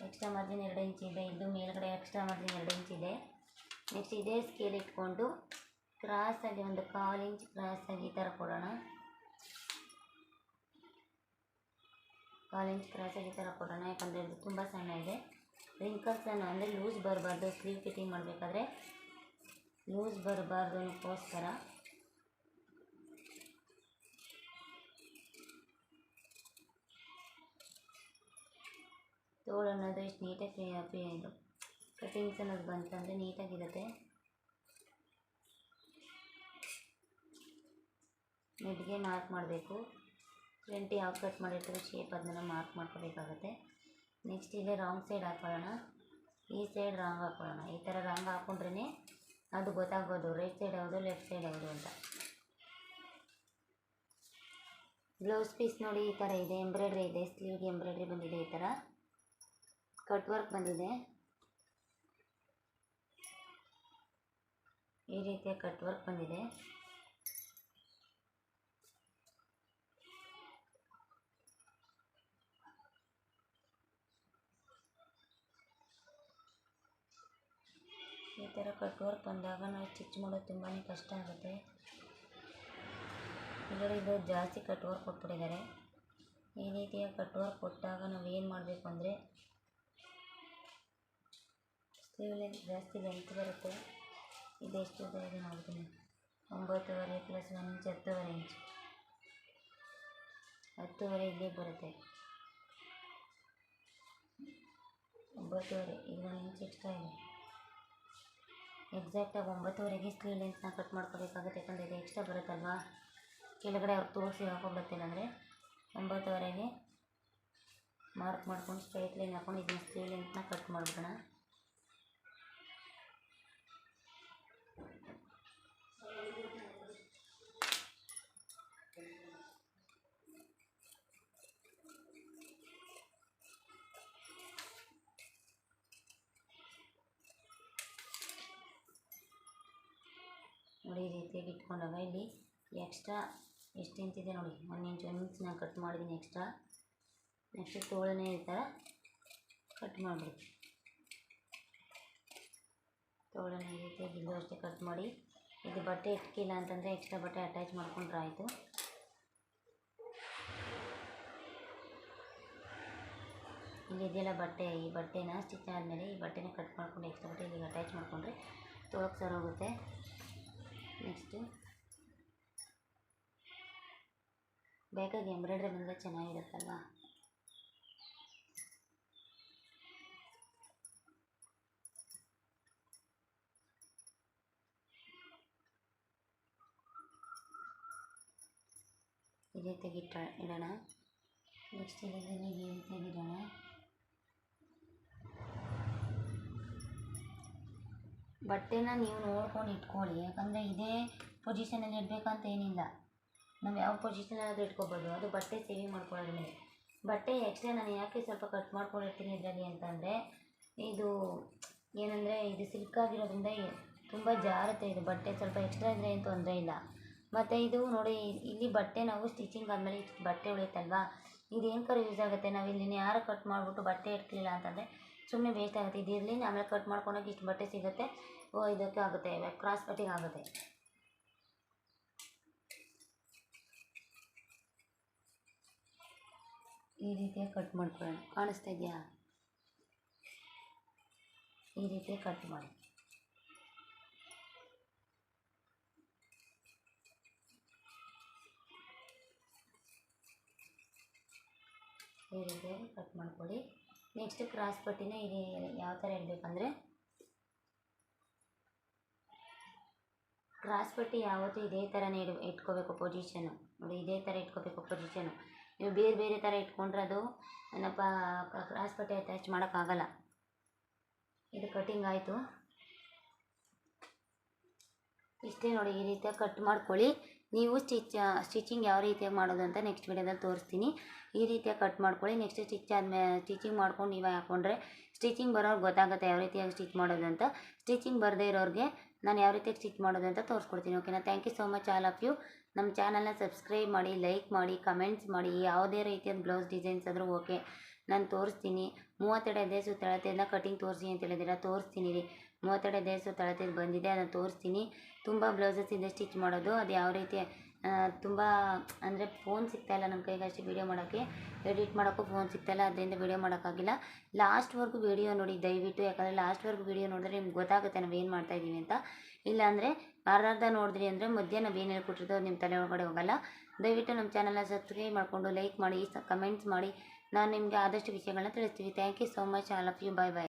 extra margin ಎರಡು ಇಂಚ್ ಇದೆ. ಇದು ಮೇಲ್ಗಡೆ ಎಕ್ಸ್ಟ್ರಾ ಮಾರ್ಜಿನ್ ಎರಡು ಇಂಚ್ ಇದೆ. ನೆಕ್ಸ್ಟ್ ಇದೇ ಸ್ಕೇಲ್ ಇಟ್ಕೊಂಡು ಕ್ರಾಸಾಗಿ ಒಂದು ಕಾಲು ಇಂಚ್ ಕ್ರಾಸಾಗಿ ಈ ಥರ ಕೊಡೋಣ. ಕಾಲು ಇಂಚ್ ಕ್ರಾಸಾಗಿ ಈ ಥರ ಕೊಡೋಣ, ಯಾಕಂದರೆ ಇದು ತುಂಬ ಸಣ್ಣ ಇದೆ. ರಿಂಕಲ್ಸ್ ಅನ್ನು ಅಂದರೆ ಲೂಸ್ ಬರಬಾರ್ದು ಸ್ಲೀವ್ ಫಿಟ್ಟಿಂಗ್ ಮಾಡಬೇಕಾದ್ರೆ ಲೂಸ್ ಬರಬಾರ್ದು ಅನ್ನೋಕ್ಕೋಸ್ಕರ. ತೋಳು ಅನ್ನೋದು ಇಷ್ಟು ನೀಟಾಗಿ ಇದು ಕಟಿಂಗ್ಸ್ ಅನ್ನೋದು ಬಂತಂದರೆ ನೀಟಾಗಿರುತ್ತೆ. ಮಿಡ್ಗೆ ಮಾರ್ಕ್ ಮಾಡಬೇಕು. ಫ್ರಂಟ್ ಯಾವ ಕಟ್ ಮಾಡಿರ್ತೀವಿ ಶೇಪ್ ಅದನ್ನೆಲ್ಲ ಮಾರ್ಕ್ ಮಾಡ್ಕೋಬೇಕಾಗುತ್ತೆ. ನೆಕ್ಸ್ಟ್ ಇಲ್ಲೇ ರಾಂಗ್ ಸೈಡ್ ಹಾಕೊಳ್ಳೋಣ. ಈ ಸೈಡ್ ರಾಂಗ್ ಹಾಕೊಳ್ಳೋಣ. ಈ ಥರ ರಾಂಗ್ ಹಾಕ್ಕೊಂಡ್ರೇ ಅದು ಗೊತ್ತಾಗ್ಬೋದು ರೈಟ್ ಸೈಡ್ ಯಾವುದು ಲೆಫ್ಟ್ ಸೈಡ್ ಯಾವುದು ಅಂತ. ಬ್ಲೌಸ್ ಪೀಸ್ ನೋಡಿ ಈ ಥರ ಇದೆ. ಎಂಬ್ರಾಯ್ಡ್ರಿ ಇದೆ. ಸ್ಲೀವ್ಗೆ ಎಂಬ್ರಾಯ್ಡ್ರಿ ಬಂದಿದೆ ಈ ಥರ ಕಟ್ ವರ್ಕ್ ಬಂದಿದೆ. ಈ ರೀತಿಯ ಕಟ್ ವರ್ಕ್ ಬಂದಿದೆ. ಥರ ಕಟ್ ವರ್ಕ್ ಬಂದಾಗ ನಾವು ಸ್ಟಿಚ್ ಮಾಡೋದು ತುಂಬಾ ಕಷ್ಟ ಆಗುತ್ತೆ. ಇದರಲ್ಲಿ ಇದು ಜಾಸ್ತಿ ಕಟ್ ವರ್ಕ್ ಕೊಟ್ಬಿಟ್ಟಿದ್ದಾರೆ. ಈ ರೀತಿಯ ಕಟ್ ವರ್ಕ್ ಕೊಟ್ಟಾಗ ನಾವು ಏನು ಮಾಡಬೇಕು ಅಂದರೆ ಸ್ಲೀವ್ ಲೆಂತ್ ಜಾಸ್ತಿ ಲೆಂತ್ ಬರುತ್ತೆ. ಇದೆಷ್ಟು ಉದ್ದ ಇದೆ ನೋಡ್ತೀನಿ. ಒಂಬತ್ತುವರೆ ಪ್ಲಸ್ ಒನ್ ಇಂಚ್ ಹತ್ತುವರೆ ಇಂಚ್ ಹತ್ತುವರೆ ಇಲ್ಲೇ ಬರುತ್ತೆ. ಒಂಬತ್ತುವರೆ, ಈಗ ಒಂದು ಇಂಚ್ ಎಕ್ಸ್ಟ್ರಾ ಇದೆ. ಎಕ್ಸಾಕ್ಟಾಗಿ ಒಂಬತ್ತುವರೆಗೆ ಸ್ಲೀವ್ ಲೆಂತ್ನ ಕಟ್ ಮಾಡ್ಕೋಬೇಕಾಗುತ್ತೆ ಯಾಕಂದರೆ ಇದು ಎಕ್ಸ್ಟ್ರಾ ಬರುತ್ತಲ್ವಾ? ಕೆಳಗಡೆ ಅವ್ರು ತೋರಿಸಿ ಹಾಕೊಂಡ್ಬಿಡುತ್ತೆ ಇಲ್ಲಾಂದರೆ ಒಂಬತ್ತುವರೆಗೆ ಮಾರ್ಕ್ ಮಾಡ್ಕೊಂಡು ಸ್ಟ್ರೈಟ್ ಲೈನ್ ಹಾಕೊಂಡು ಇದನ್ನ ಸ್ಲೀವ್ ಲೆಂತ್ನ ಕಟ್ ಮಾಡಿಬಿಡೋಣ ನೋಡಿ ಈ ರೀತಿಯಾಗಿ ಇಟ್ಕೊಂಡಾಗ ಇಲ್ಲಿ ಎಕ್ಸ್ಟ್ರಾ ಎಷ್ಟು ಇಂತಿದೆ ಇದೆ ನೋಡಿ. ಒಂದು ಇಂಚ್ ಒಂದು ಇಂಚ್ ನಾನು ಕಟ್ ಮಾಡಿದ್ದೀನಿ ಎಕ್ಸ್ಟ್ರಾ ನೆಕ್ಸ್ಟ್ ತೋಳನೇ ಈ ಥರ ಕಟ್ ಮಾಡಿಬಿಡಿ ತೋಳನೇ ಈ ರೀತಿ ಇಲ್ಲೂ ಅಷ್ಟೇ ಕಟ್ ಮಾಡಿ. ಇದು ಬಟ್ಟೆ ಇಟ್ಕಿಲ್ಲ ಅಂತಂದರೆ ಎಕ್ಸ್ಟ್ರಾ ಬಟ್ಟೆ ಅಟ್ಯಾಚ್ ಮಾಡ್ಕೊಂಡ್ರೆ ಆಯಿತು. ಇಲ್ಲಿದೆಯಲ್ಲ ಬಟ್ಟೆ, ಈ ಬಟ್ಟೆನ ಸ್ಟಿಚ್ ಆದಮೇಲೆ ಈ ಬಟ್ಟೆನ ಕಟ್ ಮಾಡ್ಕೊಂಡು ಎಕ್ಸ್ಟ್ರಾ ಬಟ್ಟೆ ಇಲ್ಲಿಗೆ ಅಟ್ಯಾಚ್ ಮಾಡಿಕೊಂಡ್ರೆ ತೊಳಕ್ಕೆ ಸರೋಗುತ್ತೆ ನೆಕ್ಸ್ಟು ಬೇಕಾಗಿ ಎಂಬ್ರಾಯ್ಡ್ರಿ ಬಂದರೆ ಚೆನ್ನಾಗಿರುತ್ತಲ್ವಾ? ಇದೇ ತೆಗಿಟ್ಟ ಇಡೋಣ. ನೆಕ್ಸ್ಟ್ ಇಲ್ಲಿಂದ ಈ ರೀತಿಯಾಗಿ ಬಟ್ಟೆನ ನೀವು ನೋಡ್ಕೊಂಡು ಇಟ್ಕೊಳ್ಳಿ, ಯಾಕಂದರೆ ಇದೇ ಪೊಸಿಷನಲ್ಲಿ ಇಡಬೇಕಂತ ಏನಿಲ್ಲ. ನಾವು ಯಾವ ಪೊಸಿಷನಲ್ಲಿ ಇಟ್ಕೋಬೋದು. ಅದು ಬಟ್ಟೆ ಸೇವಿಂಗ್ ಮಾಡ್ಕೊಳ್ಳೋದ್ರ ಮೇಲೆ. ಬಟ್ಟೆ ಎಕ್ಸ್ಟ್ರಾ ನಾನು ಯಾಕೆ ಸ್ವಲ್ಪ ಕಟ್ ಮಾಡ್ಕೊಂಡಿರ್ತೀನಿ ಇದರಲ್ಲಿ ಅಂತಂದರೆ, ಇದು ಏನಂದರೆ, ಇದು ಸಿಲ್ಕ್ ಆಗಿರೋದ್ರಿಂದ ತುಂಬ ಜಾರುತ್ತೆ ಇದು ಬಟ್ಟೆ. ಸ್ವಲ್ಪ ಎಕ್ಸ್ಟ್ರಾ ಇದ್ರೆ ಏನು ತೊಂದರೆ ಇಲ್ಲ. ಮತ್ತು ಇದು ನೋಡಿ, ಇಲ್ಲಿ ಬಟ್ಟೆ ನಾವು ಸ್ಟಿಚಿಂಗ್ ಆದಮೇಲೆ ಬಟ್ಟೆ ಉಳಿಯುತ್ತಲ್ವಾ? ಇದೇನಕ್ಕಾರು ಯೂಸ್ ಆಗುತ್ತೆ? ನಾವು ಇಲ್ಲಿ ಯಾರು ಕಟ್ ಮಾಡಿಬಿಟ್ಟು ಬಟ್ಟೆ ಇಟ್ಕಲಿಲ್ಲ ಅಂತಂದರೆ ಸುಮ್ಮನೆ ವೇಸ್ಟ್ ಆಗುತ್ತೆ. ಇದು ಇರಲಿ ಆಮೇಲೆ ಕಟ್ ಮಾಡ್ಕೊಂಡೋಗಿ ಇಷ್ಟು ಬಟ್ಟೆ ಸಿಗುತ್ತೆ. ಓ, ಇದಕ್ಕೆ ಆಗುತ್ತೆ ಕ್ರಾಸ್ ಕಟ್ಟಿಂಗ್ ಆಗುತ್ತೆ. ಈ ರೀತಿಯಾಗಿ ಕಟ್ ಮಾಡ್ಕೊಳ್ಳೋಣ. ಕಾಣಿಸ್ತಾ ಇದೆಯಾ? ಈ ರೀತಿಯಾಗಿ ಕಟ್ ಮಾಡಿ. ಈ ರೀತಿಯಾಗಿ ಕಟ್ ಮಾಡ್ಕೊಳ್ಳಿ. ನೆಕ್ಸ್ಟ್ ಕ್ರಾಸ್ ಪಟ್ಟಿನ ಇದು ಯಾವ ಥರ ಇಡಬೇಕಂದ್ರೆ ಕ್ರಾಸ್ ಪಟ್ಟಿ ಯಾವತ್ತೂ ಇದೇ ಥರನೇ ಇಡ್ ಇಟ್ಕೋಬೇಕು ಪೊಸಿಷನು ನೋಡಿ, ಇದೇ ಥರ ಇಟ್ಕೋಬೇಕು ಪೊಸಿಷನು ನೀವು ಬೇರೆ ಬೇರೆ ಥರ ಇಟ್ಕೊಂಡ್ರೆ ಅದು ಏನಪ್ಪ ಕ್ರಾಸ್ ಪಟ್ಟಿ ಅಟ್ಯಾಚ್ ಮಾಡೋಕ್ಕಾಗಲ್ಲ. ಇದು ಕಟಿಂಗ್ ಆಯಿತು. ಇಷ್ಟೇ ನೋಡಿ ಈ ರೀತಿಯಾಗಿ ಕಟ್ ಮಾಡ್ಕೊಳ್ಳಿ. ನೀವು ಸ್ಟಿಚ್ ಸ್ಟಿಚಿಂಗ್ ಯಾವ ರೀತಿಯಾಗಿ ಮಾಡೋದು ಅಂತ ನೆಕ್ಸ್ಟ್ ವಿಡಿಯೋದಲ್ಲಿ ತೋರಿಸ್ತೀನಿ. ಈ ರೀತಿಯಾಗಿ ಕಟ್ ಮಾಡ್ಕೊಳ್ಳಿ. ನೆಕ್ಸ್ಟ್ ಸ್ಟಿಚ್ ಆದಮೇಲೆ ಸ್ಟಿಚಿಂಗ್ ಮಾಡ್ಕೊಂಡು ನೀವು ಹಾಕ್ಕೊಂಡ್ರೆ ಸ್ಟಿಚಿಂಗ್ ಬರೋರ್ಗೆ ಗೊತ್ತಾಗುತ್ತೆ ಯಾವ ರೀತಿಯಾಗಿ ಸ್ಟಿಚ್ ಮಾಡೋದು ಅಂತ. ಸ್ಟಿಚಿಂಗ್ ಬರದೇ ಇರೋರಿಗೆ ನಾನು ಯಾವ ರೀತಿ ಸ್ಟಿಚ್ ಮಾಡೋದು ಅಂತ ತೋರಿಸ್ಕೊಡ್ತೀನಿ ಓಕೆನಾ thank you so much all of you ನಮ್ಮ ಚಾನಲ್ನ ಸಬ್ಸ್ಕ್ರೈಬ್ ಮಾಡಿ ಲೈಕ್ ಮಾಡಿ ಕಮೆಂಟ್ಸ್ ಮಾಡಿ, ಯಾವುದೇ ರೀತಿಯಾದ ಬ್ಲೌಸ್ ಡಿಸೈನ್ಸ್ ಆದರೂ ಓಕೆ ನಾನು ತೋರಿಸ್ತೀನಿ. ಮೂವತ್ತೆರಡು ಎದೆ ಸುತ್ತಳತೆಯಿಂದ ಕಟಿಂಗ್ ತೋರಿಸಿ ಅಂತ ಹೇಳಿದಿರ? ತೋರಿಸ್ತೀನಿ ರೀ. ಮೂವತ್ತೆರಡು ಎದೆ ತಳತೆ ಬಂದಿದೆ, ಅದನ್ನು ತೋರಿಸ್ತೀನಿ. ತುಂಬ ಬ್ಲೌಸಸ್ ಇದೆ ಸ್ಟಿಚ್ ಮಾಡೋದು, ಅದು ಯಾವ ರೀತಿ ತುಂಬ, ಅಂದರೆ ಫೋನ್ ಸಿಗ್ತಾಯಿಲ್ಲ ನಮ್ಮ ಕೈಗೆ ಅಷ್ಟು ವೀಡಿಯೋ ಮಾಡೋಕ್ಕೆ ಎಡಿಟ್ ಮಾಡೋಕ್ಕೂ ಫೋನ್ ಸಿಗ್ತಾಯಿಲ್ಲ ಅದರಿಂದ ವೀಡಿಯೋ ಮಾಡೋಕ್ಕಾಗಿಲ್ಲ. ಲಾಸ್ಟ್ವರೆಗೂ ವೀಡಿಯೋ ನೋಡಿ, ದಯವಿಟ್ಟು, ಯಾಕಂದರೆ ಲಾಸ್ಟ್ವರೆಗೂ ವೀಡಿಯೋ ನೋಡಿದ್ರೆ ನಿಮ್ಗೆ ಗೊತ್ತಾಗುತ್ತೆ ನಾವು ಏನು ಮಾಡ್ತಾಯಿದ್ದೀವಿ ಅಂತ. ಇಲ್ಲಾಂದರೆ ಅರ್ಧ ನೋಡಿದ್ರಿ ಅಂದರೆ ಮಧ್ಯ ನಾವು ಏನು ಹೇಳ್ಕೊಟ್ಟಿರ್ತೋ ನಿಮ್ಮ ತಲೆ ಒಳಗಡೆ ಹೋಗಲ್ಲ. ದಯವಿಟ್ಟು ನಮ್ಮ ಚಾನಲ್ನ ಸಬ್ಸ್ಕ್ರೈಬ್ ಮಾಡಿಕೊಂಡು ಲೈಕ್ ಮಾಡಿ ಕಮೆಂಟ್ಸ್ ಮಾಡಿ. ನಾನು ನಿಮಗೆ ಆದಷ್ಟು ವಿಷಯಗಳನ್ನ ತಿಳಿಸ್ತೀವಿ. Thank you so much all of you bye bye